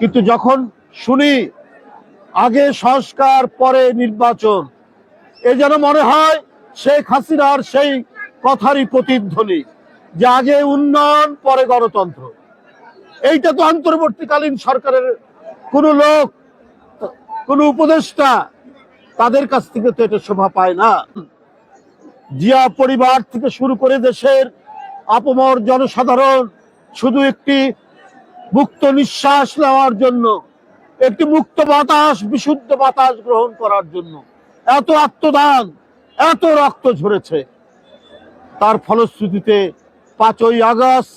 কিন্তু যখন শুনি, আগে সংস্কার, পরে নির্বাচন, এ যেন মনে হয় শেখ হাসিনার সেই কথারই প্রতিধ্বনি যে আগে উন্নয়ন, পরে গণতন্ত্র। এইটা তো অন্তর্বর্তীকালীন সরকারের কোন লোক, কোন উপদেষ্টা তাদের কাছ থেকে তো এটা শোভা পায় না। জিয়া পরিবার থেকে শুরু করে দেশের আপমর জনসাধারণ শুধু একটি মুক্ত নিঃশ্বাস নেওয়ার জন্য, একটি মুক্ত বাতাস, বিশুদ্ধ বাতাস গ্রহণ করার জন্য। এত আত্মদান, এত রক্ত ঝরেছে। তার ফলশ্রুতিতে পাঁচই আগস্ট,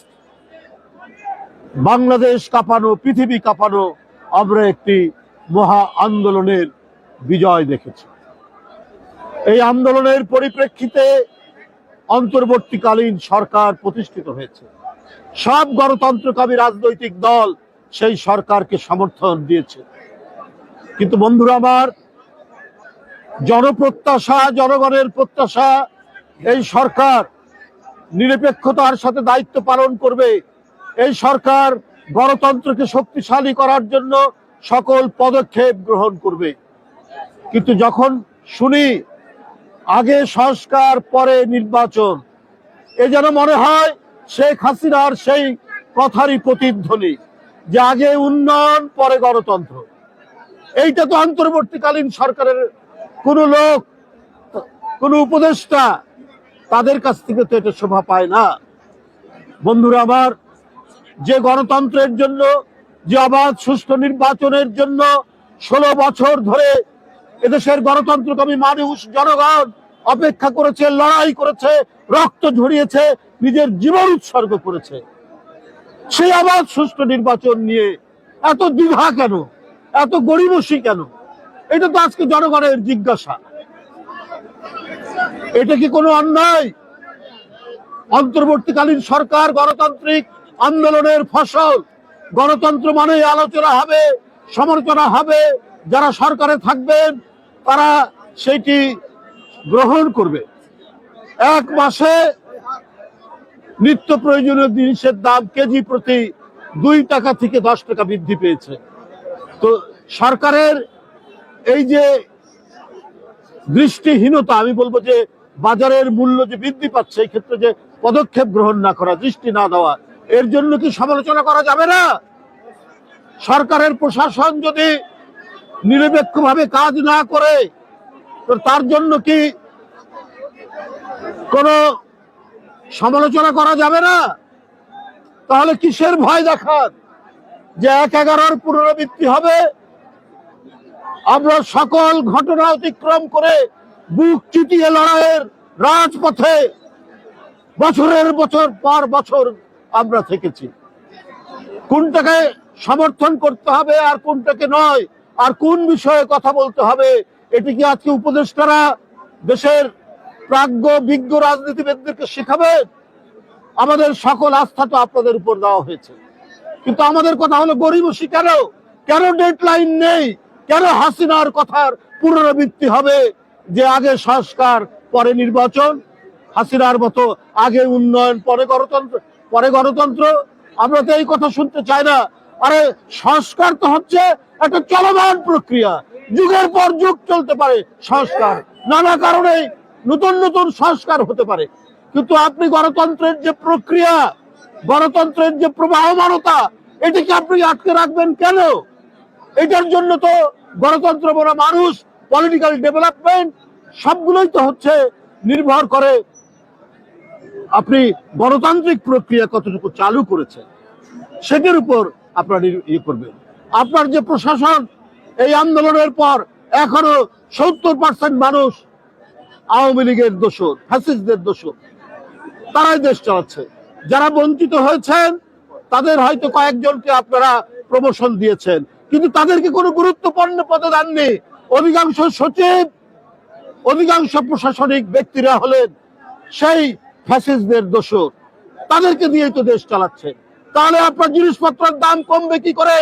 বাংলাদেশ কাঁপানো, পৃথিবী কাঁপানো, আমরা একটি মহা আন্দোলনের বিজয় দেখেছি। এই আন্দোলনের পরিপ্রেক্ষিতে অন্তর্বর্তীকালীন সরকার প্রতিষ্ঠিত হয়েছে। সব গণতন্ত্রকামী রাজনৈতিক দল সেই সরকারকে সমর্থন দিয়েছে। কিন্তু বন্ধুরা আমার, জনপ্রত্যাশা, জনগণের প্রত্যাশা, এই সরকার নিরপেক্ষতার সাথে দায়িত্ব পালন করবে। এই সরকার গণতন্ত্রকে শক্তিশালী করার জন্য সকল পদক্ষেপ গ্রহণ করবে। কিন্তু যখন শুনি, আগে সংস্কার, পরে নির্বাচন, এ যেন মনে হয় শেখ হাসিনার সেই কথারই প্রতিধ্বনি যে আগে উন্নয়ন, পরে গণতন্ত্র। এইটা তো অন্তর্বর্তীকালীন সরকারের কোন লোক, কোন উপদেষ্টা তাদের কাছ থেকে তো এটা শোভা পায় না। বন্ধুরা আমার, যে গণতন্ত্রের জন্য, যে অবাধ সুষ্ঠু নির্বাচনের জন্য ষোলো বছর ধরে এদেশের গণতন্ত্রকামী মানুষ, জনগণ অপেক্ষা করেছে, লড়াই করেছে, রক্ত ঝরিয়েছে, নিজের জীবন উৎসর্গ করেছে। সেই আবাদ সুষ্ঠু নির্বাচন নিয়ে এত দ্বিধা কেন? এত গরিবসী কেন? এটা তো আজকে জনগণের জিজ্ঞাসা। এটা কি কোনো অন্যায়? অন্তর্বর্তীকালীন সরকার গণতান্ত্রিক আন্দোলনের ফসল। গণতন্ত্র মানে আলোচনা হবে, সমালোচনা হবে, যারা সরকারে থাকবেন, তারা সেটি গ্রহণ করবে। এক মাসে নিত্য প্রয়োজনীয় জিনিসের দাম কেজি প্রতি দুই টাকা থেকে দশ টাকা বৃদ্ধি পেয়েছে। তো সরকারের এই যে দৃষ্টিহীনতা, আমি বলব যে বাজারের মূল্য যে বৃদ্ধি পাচ্ছে, এই ক্ষেত্রে যে পদক্ষেপ গ্রহণ না করা, দৃষ্টি না দেওয়া, এর জন্য কি সমালোচনা করা যাবে না? সরকারের প্রশাসন যদি নিরপেক্ষভাবে কাজ না করে তো তার জন্য কি কোনো সমালোচনা করা যাবে না? তাহলে কিসের ভয় দেখান? যে এক এগারোর পুনরাবৃত্তি হবে। আমরা সকল ঘটনা অতিক্রম করে বুক চিতিয়ে লড়াইয়ের রাজপথে বছরের বছর পর বছর আমরা থেকেছি। কোনটাকে সমর্থন করতে হবে আর কোনটাকে নয়, আর কোন বিষয়ে কথা বলতে হবে এটি কি আজকে উপদেষ্টারা দেশের প্রাজ্ঞ, বিজ্ঞ রাজনীতিবিদদেরকে শেখাবে। আমাদের সকল আস্থা তো আপনাদের উপর দেওয়া হয়েছে। কিন্তু আমাদের কথা হলো গরিবসী কেন কেন ডেডলাইন নেই? কেন হাসিনার কথার পুনরাবৃত্তি হবে যে আগে সংস্কার, পরে নির্বাচন? হাসিনার মতো আগে উন্নয়ন, পরে গণতন্ত্র পরে গণতন্ত্র? আমরা তো এই কথা শুনতে চাই না। আরে সংস্কার তো হচ্ছে একটা চলমান প্রক্রিয়া। যুগের পর যুগ চলতে পারে সংস্কার। নানা কারণে নতুন নতুন সংস্কার হতে পারে। কিন্তু আপনি গণতন্ত্রের যে প্রক্রিয়া, গণতন্ত্রের যে প্রবাহমানতা, এটাকে আপনি আটকে রাখবেন কেন? এটার জন্য তো গণতন্ত্র বড় মানুষ পলিটিক্যাল ডেভেলপমেন্ট সবগুলোই তো হচ্ছে নির্ভর করে আপনি গণতান্ত্রিক প্রক্রিয়া কতটুকু চালু করেছেন। সেটির উপর আপনার ইয়ে করবেন। আপনার যে প্রশাসন এই আন্দোলনের পর এখনও সত্তর পার্সেন্ট মানুষ আওয়ামী লীগের দোষর ফ্যাসিস্টদের দোষর। তারাই দেশ চালাচ্ছে। যারা বঞ্চিত হয়েছেন, তাদের হয়তো কয়েকজনকে আপনারা প্রমোশন দিয়েছেন, কিন্তু তাদেরকে কোনো গুরুত্বপূর্ণ পদে দেননি। অধিকাংশ সচিব, অধিকাংশ প্রশাসনিক ব্যক্তিরা হলেন সেই ফ্যাসিস্টদের দোষর। তাদেরকে দিয়েই তো দেশ চালাচ্ছে। তাহলে আপনার জিনিসপত্রের দাম কমবে কি করে?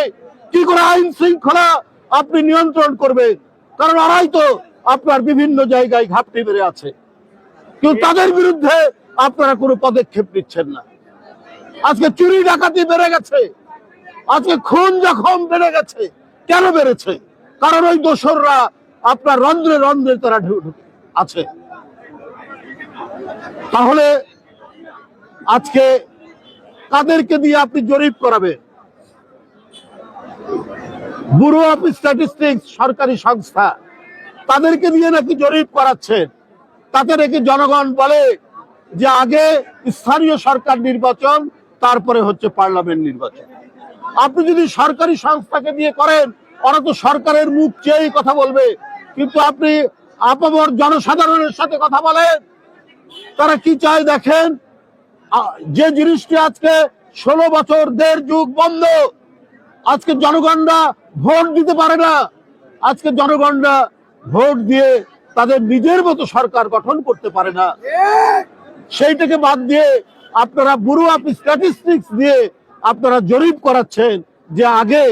কি করে আইন শৃঙ্খলা আপনি নিয়ন্ত্রণ করবেন। কারণ ওরাই তো আপনার বিভিন্ন জায়গায় ঘাপটি বেড়ে আছে। কিন্তু তাদের বিরুদ্ধে আপনারা কোনো পদক্ষেপ নিচ্ছেন না। আজকে চুরি ডাকাতি বেড়ে গেছে। আজকে খুন জখম বেড়ে গেছে। কেন বেড়েছে? কারণ ওই দোসররা আপনার রন্ধ্রে রন্ধ্রে তারা আছে। তাহলে আজকে কাদেরকে দিয়ে আপনি জরিপ করাবেন? ব্যুরো অফ স্ট্যাটিস্টিক্স সরকারি সংস্থা। তাদেরকে দিয়ে নাকি জরিপ করাচ্ছেন তাতে নাকি জনগণ বলে যে আগে স্থানীয় সরকার নির্বাচন, তারপরে হচ্ছে পার্লামেন্ট নির্বাচন। আপনি যদি সরকারি সংস্থাকে দিয়ে করেন, ওরা তো সরকারের মুখ চেয়েই কথা বলবে। কিন্তু আপনি আপামর জনসাধারণের সাথে কথা বলেন, তারা কি চায় দেখেন? যে জিনিসটি আজকে ষোলো বছর দেড় যুগ বন্ধ আজকে জনগণরা ভোট দিতে পারে না। আজকে জনগণরা ভোট দিয়ে তাদের নিজের মতো সরকার গঠন করতে পারে না। সেইটাকে বাদ দিয়ে আপনারা ব্যুরো অফ স্ট্যাটিস্টিক্স দিয়ে আপনারা জরিপ করাচ্ছেন যে আগে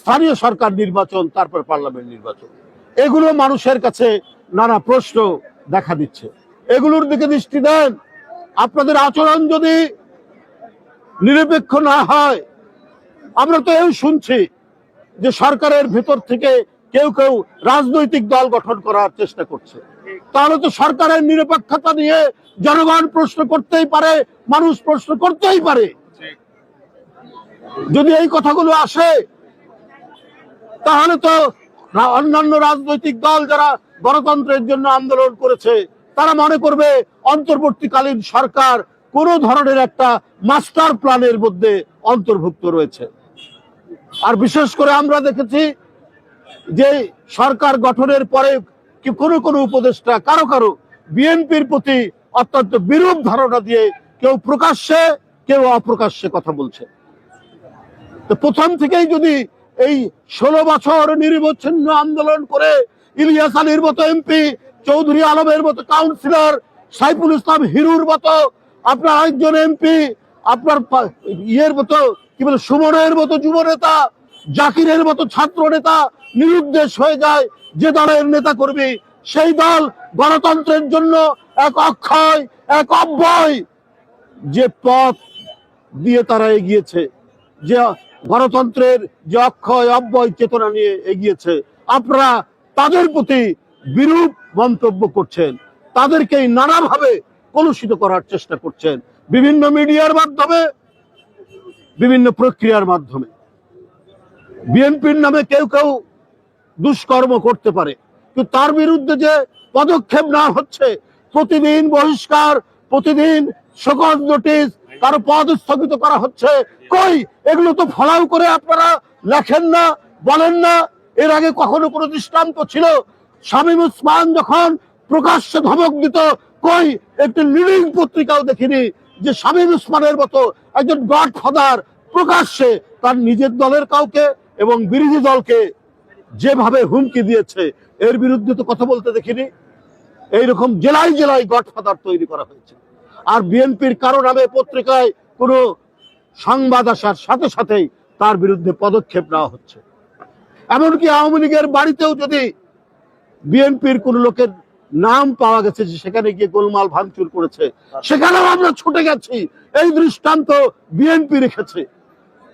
স্থানীয় সরকার নির্বাচন, তারপর পার্লামেন্ট নির্বাচন। এগুলো মানুষের কাছে নানা প্রশ্ন দেখা দিচ্ছে। এগুলোর দিকে দৃষ্টি দেন। আপনাদের আচরণ যদি নিরপেক্ষ না হয় আমরা তো এই শুনছি যে সরকারের ভেতর থেকে কেউ কেউ রাজনৈতিক দল গঠন করার চেষ্টা করছে। তাহলে তো সরকারের নিরপেক্ষতা নিয়ে জনগণ প্রশ্ন করতেই পারে, মানুষ প্রশ্ন করতেই পারে। যদি এই কথাগুলো আসে, তাহলে তো অন্যান্য রাজনৈতিক দল যারা গণতন্ত্রের জন্য আন্দোলন করেছে, তারা মনে করবে অন্তর্বর্তীকালীন সরকার কোন ধরনের একটা মাস্টার প্ল্যানের মধ্যে অন্তর্ভুক্ত রয়েছে। আর বিশেষ করে আমরা দেখেছি যে সরকার গঠনের পরে কি কোনো কোনো উপদেষ্টা কারও কারও বিএনপির প্রতি অত্যন্ত বিরূপ ধারণা দিয়ে কেউ প্রকাশ্যে, কেউ অপ্রকাশ্যে কথা বলছে। তো প্রথম থেকেই যদি এই ষোলো বছর নির্বচ্ছিন্ন আন্দোলন করে ইলিয়াস আলীর মতো এমপি, চৌধুরী আলমের মতো কাউন্সিলর, সাইফুল ইসলাম হিরুর মতো আপনার আরেকজন এমপি, আপনার ইয়ের মতো কি বলে, সুমনের মতো যুব নেতা, জাকিরের মতো ছাত্র নেতা নিরুদ্দেশ হয়ে যায়, যে দলের নেতা কর্মী সেই দল গণতন্ত্রের জন্য এক অক্ষয়, এক অব্যয় যে পথ দিয়ে তারা এগিয়েছে, যে গণতন্ত্রের যে অক্ষয়, অব্যয় চেতনা নিয়ে এগিয়েছে। আপনারা তাদের প্রতি বিরূপ মন্তব্য করছেন, তাদেরকেই নানাভাবে কলুষিত করার চেষ্টা করছেন। বিভিন্ন মিডিয়ার মাধ্যমে বিভিন্ন প্রক্রিয়ার মাধ্যমে। বিএনপির নামে কেউ কেউ দুষ্কর্ম করতে পারে, কিন্তু তার বিরুদ্ধে যে পদক্ষেপ না হচ্ছে, প্রতিদিন বহিষ্কার, প্রতিদিন সকল নোটিশ কারও পদ স্থগিত করা হচ্ছে, কই? এগুলো তো ফলাও করে আপনারা লেখেন না, বলেন না। এর আগে কখনো কোনো দৃষ্টান্ত ছিল? শামীম উসমান যখন প্রকাশ্যে ধমক দিত, কই? একটি লিডিং পত্রিকাও দেখিনি। যে শামীম উসমানের মতো একজন গড ফাদার প্রকাশ্যে তার নিজের দলের কাউকে এবং বিরোধী দলকে যেভাবে হুমকি দিয়েছে, এর বিরুদ্ধে তো কথা বলতে দেখিনি। এইরকম জেলায় জেলায় গডফাদার তৈরি করা হয়েছে। আর বিএনপির কারও নামে পত্রিকায় কোনো সংবাদ আসার সাথে সাথেই তার বিরুদ্ধে পদক্ষেপ নেওয়া হচ্ছে। এমনকি আওয়ামী লীগের বাড়িতেও যদি বিএনপির কোন লোকের নাম পাওয়া গেছে যে সেখানে গিয়ে গোলমাল ভাঙচুর করেছে। সেখানেও আমরা ছুটে গেছি। এই দৃষ্টান্ত বিএনপি রেখেছে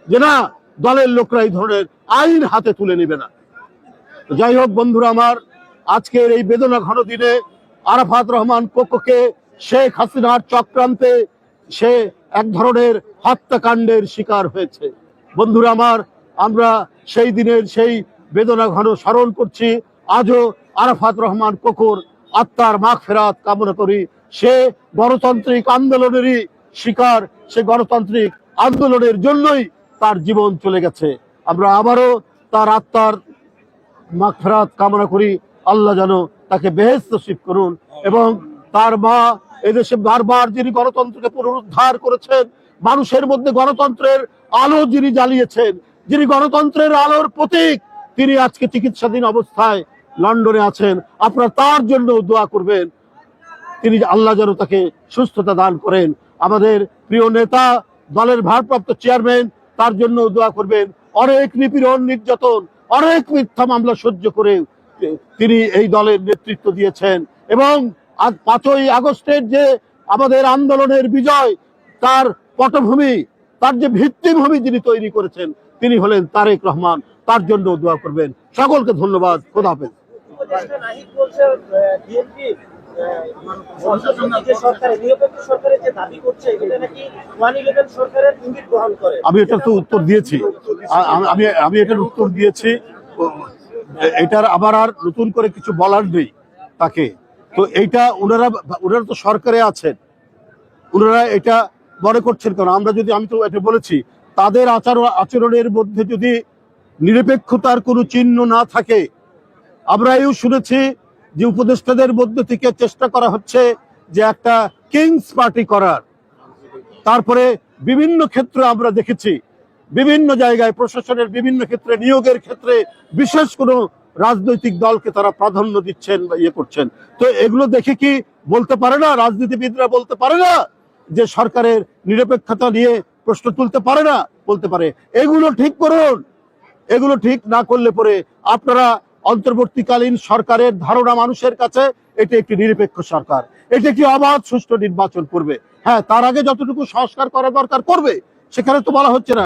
যে না, দলের লোকরা এই ধরনের আইন হাতে তুলে নেবে না। যাই হোক বন্ধুরা আমার, আজকের এই বেদনা ঘন দিনে আরাফাত রহমান কোকোকে শেখ হাসিনার চক্রান্তে সে এক ধরনের হত্যাকাণ্ডের শিকার হয়েছে। বন্ধুরা আমার, আমরা সেই দিনের সেই বেদনা ঘন স্মরণ করছি। আজও আরাফাত রহমান কোকোর আত্মার মাখ ফেরাত কামনা করি। সে গণতান্ত্রিক আন্দোলনেরই শিকার, সে গণতান্ত্রিক আন্দোলনের জন্যই তার জীবন চলে গেছে। আমরা আবারও তার আত্মার মাগফিরাত কামনা করি। আল্লাহ যেন তাকে বেহেস্ত নসিব করুন এবং তার মা এদেশে বারবার যিনি গণতন্ত্রকে পুনরুদ্ধার করেছেন, মানুষের মধ্যে গণতন্ত্রের আলো যিনি জ্বালিয়েছেন, যিনি গণতন্ত্রের আলোর প্রতীক, তিনি আজকে চিকিৎসাধীন অবস্থায় লন্ডনে আছেন, আপনারা তার জন্য দোয়া করবেন। তিনি আল্লাহ যেন তাকে সুস্থতা দান করেন। আমাদের প্রিয় নেতা, দলের ভারপ্রাপ্ত চেয়ারম্যান, তার জন্য দোয়া করবেন। অনেক নিপীড়ন, নির্যাতন, অনেক মিথ্যা মামলা সহ্য করে তিনি এই দলের নেতৃত্ব দিয়েছেন। এবং পাঁচই আগস্টের যে আমাদের আন্দোলনের বিজয়, তার পটভূমি, তার যে ভিত্তিভূমি যিনি তৈরি করেছেন, তিনি হলেন তারেক রহমান। তার জন্য দোয়া করবেন। সকলকে ধন্যবাদ। খোদা আমি এটার তো উত্তর দিয়েছি। আমি আমি এটার উত্তর দিয়েছি। এটার আবার আর নতুন করে কিছু বলার নেই তাকে। তো এইটা ওনারা ওনারা তো সরকারে আছেন। ওনারা এটা মনে করছেন কেন? আমরা যদি, আমি তো এটা বলেছি, তাদের আচার, আচরণের মধ্যে যদি নিরপেক্ষতার কোনো চিহ্ন না থাকে আমরা এও শুনেছি যে উপদেষ্টাদের মধ্যে থেকে চেষ্টা করা হচ্ছে যে একটা কিংস পার্টি করার। তারপরে বিভিন্ন ক্ষেত্রে আমরা দেখেছি, বিভিন্ন জায়গায় প্রশাসনের বিভিন্ন ক্ষেত্রে, নিয়োগের ক্ষেত্রে বিশেষ কোনো রাজনৈতিক দলকে তারা প্রাধান্য দিচ্ছেন বা ইয়ে করছেন। তো এগুলো দেখে কি বলতে পারে না? রাজনীতিবিদরা বলতে পারে না যে সরকারের নিরপেক্ষতা নিয়ে প্রশ্ন তুলতে পারে না? বলতে পারে। এগুলো ঠিক করুন। এগুলো ঠিক না করলে পরে আপনারা অন্তর্বর্তীকালীন সরকারের ধারণা মানুষের কাছে এটি একটি নিরপেক্ষ সরকার। এটি একটি অবাধ, সুষ্ঠু নির্বাচন করবে। হ্যাঁ তার আগে যতটুকু সংস্কার করা দরকার করবে, সেখানে তো বলা হচ্ছে না।